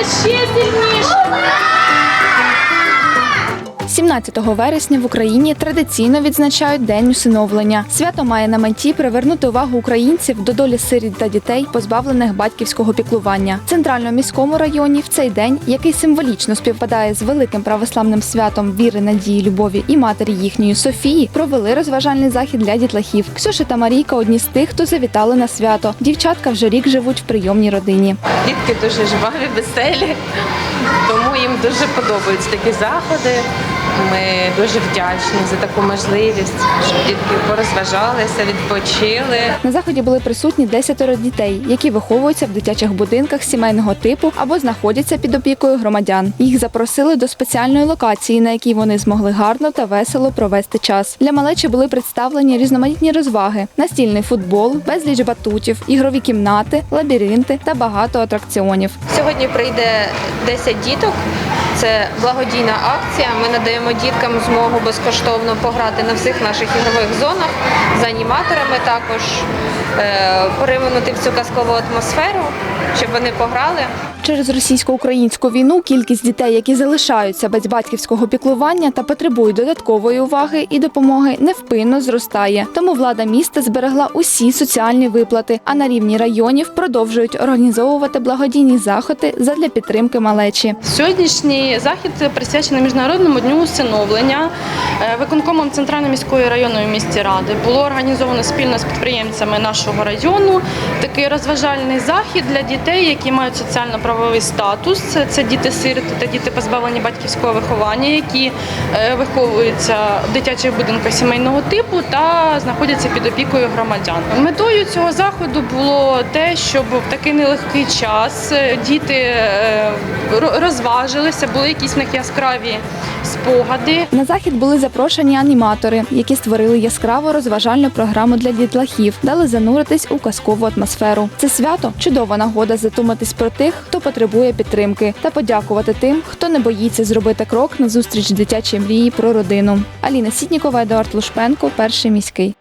Aşiye silme. 17 вересня в Україні традиційно відзначають День усиновлення. Свято має на меті привернути увагу українців до долі сиріт та дітей, позбавлених батьківського піклування. В центральному міському районі в цей день, який символічно співпадає з великим православним святом віри, надії, любові і матері їхньої Софії, провели розважальний захід для дітлахів. Ксюша та Марійка одні з тих, хто завітали на свято. Дівчатка вже рік живуть в прийомній родині. Дітки дуже жваві, веселі, тому їм дуже подобаються такі заходи. Ми дуже вдячні за таку можливість, щоб дітки порозважалися, відпочили. На заході були присутні десятеро дітей, які виховуються в дитячих будинках сімейного типу або знаходяться під опікою громадян. Їх запросили до спеціальної локації, на якій вони змогли гарно та весело провести час. Для малечі були представлені різноманітні розваги: настільний футбол, безліч батутів, ігрові кімнати, лабіринти та багато атракціонів. Сьогодні прийде 10 діток. Це благодійна акція. Ми надаємо діткам змогу безкоштовно пограти на всіх наших ігрових зонах з аніматорами також е, поринути в цю казкову атмосферу, щоб вони пограли. Через російсько-українську війну кількість дітей, які залишаються без батьківського піклування та потребують додаткової уваги і допомоги, невпинно зростає. Тому влада міста зберегла усі соціальні виплати, а на рівні районів продовжують організовувати благодійні заходи задля підтримки малечі. Сьогоднішній захід присвячений міжнародному дню усиновлення. Е, Виконкомом Центральної міської районної місті Ради було організовано спільно з підприємцями нашого району такий розважальний захід для дітей, які мають соціально-правовий статус. Це- діти-сироти та діти позбавлені батьківського виховання, які е, виховуються в дитячих будинках сімейного типу та знаходяться під опікою громадян. Метою цього заходу було те, щоб в такий нелегкий час е, діти розважилися, були якісь в них яскраві спогади. На захід були запрошені аніматори, які створили яскраву розважальну програму для дітлахів, дали зануритись у казкову атмосферу. Це свято чудова нагода задуматись про тих, хто потребує підтримки, та подякувати тим, хто не боїться зробити крок на зустріч дитячій мрії про родину. Аліна Сітнікова, Едуард Лушпенко, перший міський.